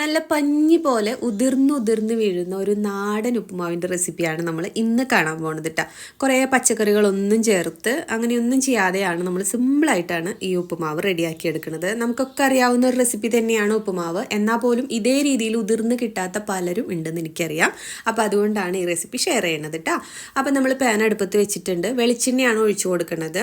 നല്ല പഞ്ഞി പോലെ ഉതിർന്നുതിർന്ന് ഉതിർന്ന് വീഴുന്ന ഒരു നാടൻ ഉപ്പുമാവിന്റെ റെസിപ്പിയാണ് നമ്മൾ ഇന്ന് കാണാൻ പോകുന്നത് കേട്ടോ കുറേ പച്ചക്കറികളൊന്നും ചേർത്ത് അങ്ങനെയൊന്നും ചെയ്യാതെയാണ് നമ്മൾ സിമ്പിളായിട്ടാണ് ഈ ഉപ്പുമാവ് റെഡിയാക്കി എടുക്കുന്നത്. നമുക്കൊക്കെ അറിയാവുന്ന ഒരു റെസിപ്പി തന്നെയാണ് ഉപ്പുമാവ്. എന്നാൽ പോലും ഇതേ രീതിയിൽ ഉതിർന്ന് കിട്ടാത്ത പലരും ഉണ്ടെന്ന് എനിക്കറിയാം. അപ്പോൾ അതുകൊണ്ടാണ് ഈ റെസിപ്പി ഷെയർ ചെയ്യുന്നത് കേട്ടോ അപ്പോൾ നമ്മൾ പാൻ അടുപ്പത്ത് വെച്ചിട്ടുണ്ട്. വെളിച്ചെണ്ണയാണ് ഒഴിച്ചു കൊടുക്കുന്നത്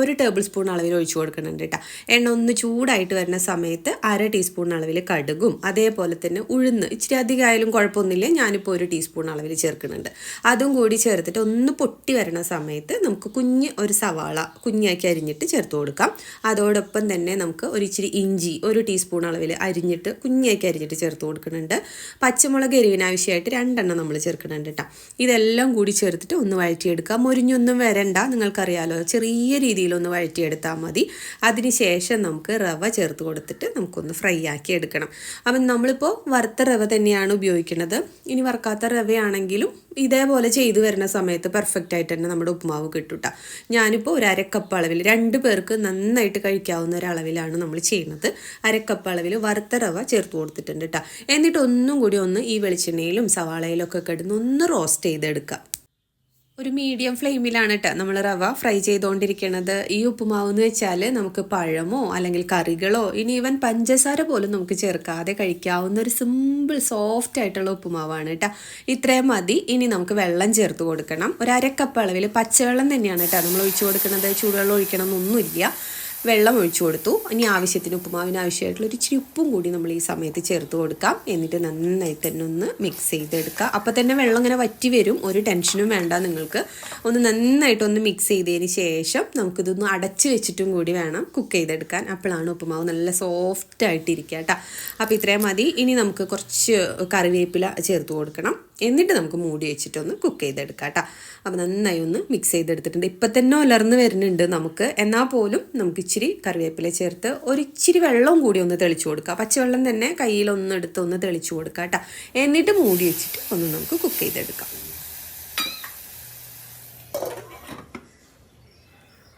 ഒരു ടേബിൾ സ്പൂൺ അളവിൽ ഒഴിച്ചു കൊടുക്കുന്നുണ്ട് കേട്ടോ. എണ്ണ ഒന്ന് ചൂടായിട്ട് വരുന്ന സമയത്ത് അര ടീസ്പൂൺ അളവിൽ കടുകും അതേപോലെ തന്നെ ഉഴുന്ന്. ഇച്ചിരി അധികം ആയാലും കുഴപ്പമൊന്നുമില്ല. ഞാനിപ്പോൾ ഒരു ടീസ്പൂൺ അളവിൽ ചേർക്കുന്നുണ്ട്. അതും കൂടി ചേർത്തിട്ട് ഒന്ന് പൊട്ടി വരുന്ന സമയത്ത് നമുക്ക് കുഞ്ഞ് ഒരു സവാള കുഞ്ഞാക്കി അരിഞ്ഞിട്ട് ചേർത്ത് കൊടുക്കാം. അതോടൊപ്പം തന്നെ നമുക്ക് ഒരു ഇച്ചിരി ഇഞ്ചി ഒരു ടീസ്പൂൺ അളവിൽ അരിഞ്ഞിട്ട് കുഞ്ഞാക്കി അരിഞ്ഞിട്ട് ചേർത്ത് കൊടുക്കുന്നുണ്ട്. പച്ചമുളക് എരിവിനാവശ്യമായിട്ട് രണ്ടെണ്ണം നമ്മൾ ചേർക്കുന്നുണ്ട് കേട്ടോ. ഇതെല്ലാം കൂടി ചേർത്തിട്ട് ഒന്ന് വഴറ്റിയെടുക്കാം. മുരിഞ്ഞൊന്നും വരണ്ട. നിങ്ങൾക്കറിയാലോ ചെറിയ രീതിയിൽ രീതിയിലൊന്ന് വഴറ്റിയെടുത്താൽ മതി. അതിനുശേഷം നമുക്ക് റവ ചേർത്ത് കൊടുത്തിട്ട് നമുക്കൊന്ന് ഫ്രൈ ആക്കി എടുക്കണം. അപ്പം നമ്മളിപ്പോൾ വറുത്ത റവ തന്നെയാണ് ഉപയോഗിക്കുന്നത്. ഇനി വറുക്കാത്ത റവയാണെങ്കിലും ഇതേപോലെ ചെയ്തു വരുന്ന സമയത്ത് പെർഫെക്റ്റ് ആയിട്ട് തന്നെ നമ്മുടെ ഉപ്പുമാവ് കിട്ടും ഞാനിപ്പോൾ ഒരു അരക്കപ്പ് അളവിൽ രണ്ട് പേർക്ക് നന്നായിട്ട് കഴിക്കാവുന്ന ഒരളവിലാണ് നമ്മൾ ചെയ്യുന്നത്. അരക്കപ്പ് അളവിൽ വറുത്ത റവ ചേർത്ത് കൊടുത്തിട്ടുണ്ട് കേട്ടോ എന്നിട്ട് ഒന്നും കൂടി ഒന്ന് ഈ വെളിച്ചെണ്ണയിലും സവാളയിലും ഒക്കെ കിടന്ന് ഒന്ന് റോസ്റ്റ് ചെയ്തെടുക്കുക ഒരു മീഡിയം ഫ്ലെയിമിലാണ് കേട്ടോ നമ്മൾ റവ ഫ്രൈ ചെയ്തുകൊണ്ടിരിക്കുന്നത് ഈ ഉപ്പുമാവ് എന്ന് വെച്ചാൽ നമുക്ക് പഴമോ അല്ലെങ്കിൽ കറികളോ ഇനി ഈവൻ പഞ്ചസാര പോലും നമുക്ക് ചേർക്കാതെ കഴിക്കാവുന്ന ഒരു സിമ്പിൾ സോഫ്റ്റ് ആയിട്ടുള്ള ഉപ്പുമാവാണ് കേട്ടോ ഇത്രയും മതി. ഇനി നമുക്ക് വെള്ളം ചേർത്ത് കൊടുക്കണം. ഒരു അരക്കപ്പ് അളവിൽ പച്ചവെള്ളം തന്നെയാണ് കേട്ടോ നമ്മൾ ഒഴിച്ചു കൊടുക്കുന്നത്. ചൂടുവെള്ളം ഒഴിക്കണം എന്നൊന്നുമില്ല വെള്ളം ഒഴിച്ചു കൊടുത്തു. ഇനി ആവശ്യത്തിന് ഉപ്പുമാവിന് ആവശ്യമായിട്ടുള്ള ഒരു ഇച്ചിരി ഉപ്പും കൂടി നമ്മൾ ഈ സമയത്ത് ചേർത്ത് കൊടുക്കാം. എന്നിട്ട് നന്നായി തന്നെ ഒന്ന് മിക്സ് ചെയ്തെടുക്കുക. അപ്പോൾ തന്നെ വെള്ളം ഇങ്ങനെ വറ്റി വരും. ഒരു ടെൻഷനും വേണ്ട നിങ്ങൾക്ക്. ഒന്ന് നന്നായിട്ടൊന്ന് മിക്സ് ചെയ്തതിന് ശേഷം നമുക്കിതൊന്ന് അടച്ച് വെച്ചിട്ടും കൂടി വേണം കുക്ക് ചെയ്തെടുക്കാൻ. അപ്പോഴാണ് ഉപ്പുമാവ് നല്ല സോഫ്റ്റ് ആയിട്ടിരിക്കുക കേട്ടോ. അപ്പോൾ ഇത്രയും മതി. ഇനി നമുക്ക് കുറച്ച് കറിവേപ്പില ചേർത്ത് കൊടുക്കണം. എന്നിട്ട് നമുക്ക് മൂടി വെച്ചിട്ടൊന്ന് കുക്ക് ചെയ്തെടുക്കാം കേട്ടോ. അപ്പോൾ നന്നായി ഒന്ന് മിക്സ് ചെയ്തെടുത്തിട്ടുണ്ട്. ഇപ്പം തന്നെ ഉലർന്ന് വരുന്നുണ്ട് നമുക്ക്. എന്നാൽ പോലും നമുക്ക് ഇച്ചിരി കറിവേപ്പില ചേർത്ത് ഒരു ഇച്ചിരി വെള്ളവും കൂടി ഒന്ന് തെളിച്ചു കൊടുക്കുക. പച്ചവെള്ളം തന്നെ കയ്യിലൊന്നെടുത്ത് ഒന്ന് തെളിച്ചു കൊടുക്കുക കേട്ടോ. എന്നിട്ട് മൂടി വെച്ചിട്ട് ഒന്ന് നമുക്ക് കുക്ക് ചെയ്തെടുക്കാം.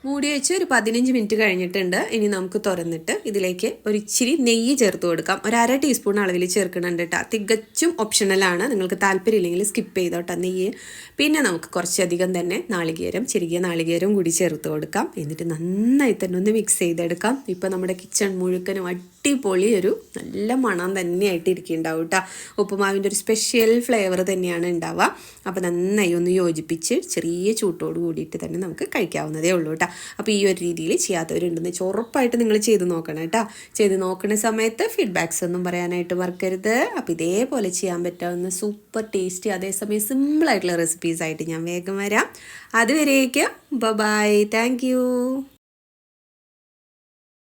മൂടി വെച്ച് ഒരു പതിനഞ്ച് മിനിറ്റ് കഴിഞ്ഞിട്ടുണ്ട്. ഇനി നമുക്ക് തുറന്നിട്ട് ഇതിലേക്ക് ഒരു ഇച്ചിരി നെയ്യ് ചേർത്ത് കൊടുക്കാം. ഒരു അര ടീസ്പൂൺ അളവിൽ ചേർക്കുന്നുണ്ട് കേട്ടോ തികച്ചും ഓപ്ഷണലാണ് നിങ്ങൾക്ക് താല്പര്യമില്ലെങ്കിൽ സ്കിപ്പ് ചെയ്തോട്ടോ നെയ്യ്. പിന്നെ നമുക്ക് കുറച്ചധികം തന്നെ നാളികേരം ചെറിയ നാളികേരം കൂടി ചേർത്ത് കൊടുക്കാം. എന്നിട്ട് നന്നായി തന്നെ ഒന്ന് മിക്സ് ചെയ്തെടുക്കാം. ഇപ്പോൾ നമ്മുടെ കിച്ചൺ മുഴുക്കനും അടിപൊളി ഒരു നല്ല മണം തന്നെയായിട്ട് ഇരിക്കുന്നുണ്ടാവും കേട്ടോ ഉപ്പുമാവിന്റെ ഒരു സ്പെഷ്യൽ ഫ്ലേവർ തന്നെയാണ് ഉണ്ടാവുക. അപ്പോൾ നന്നായി ഒന്ന് യോജിപ്പിച്ച് ചെറിയ ചൂട്ടോട് കൂടിയിട്ട് തന്നെ നമുക്ക് കഴിക്കാവുന്നതേ ഉള്ളൂ കേട്ടോ അപ്പോൾ ഈ ഒരു രീതിയിൽ ചെയ്യാത്തവരുണ്ടെന്ന് വെച്ചാൽ ഉറപ്പായിട്ട് നിങ്ങൾ ചെയ്ത് നോക്കണം കേട്ടോ. ചെയ്ത് നോക്കുന്ന സമയത്ത് ഫീഡ്ബാക്സ് ഒന്നും പറയാനായിട്ട് മറക്കരുത്. അപ്പോൾ ഇതേപോലെ ചെയ്യാൻ പറ്റാവുന്ന സൂപ്പർ ടേസ്റ്റി അതേസമയം സിമ്പിളായിട്ടുള്ള റെസിപ്പീസ് ആയിട്ട് ഞാൻ വേഗം വരാം. അതുവരേക്കും ബൈ താങ്ക്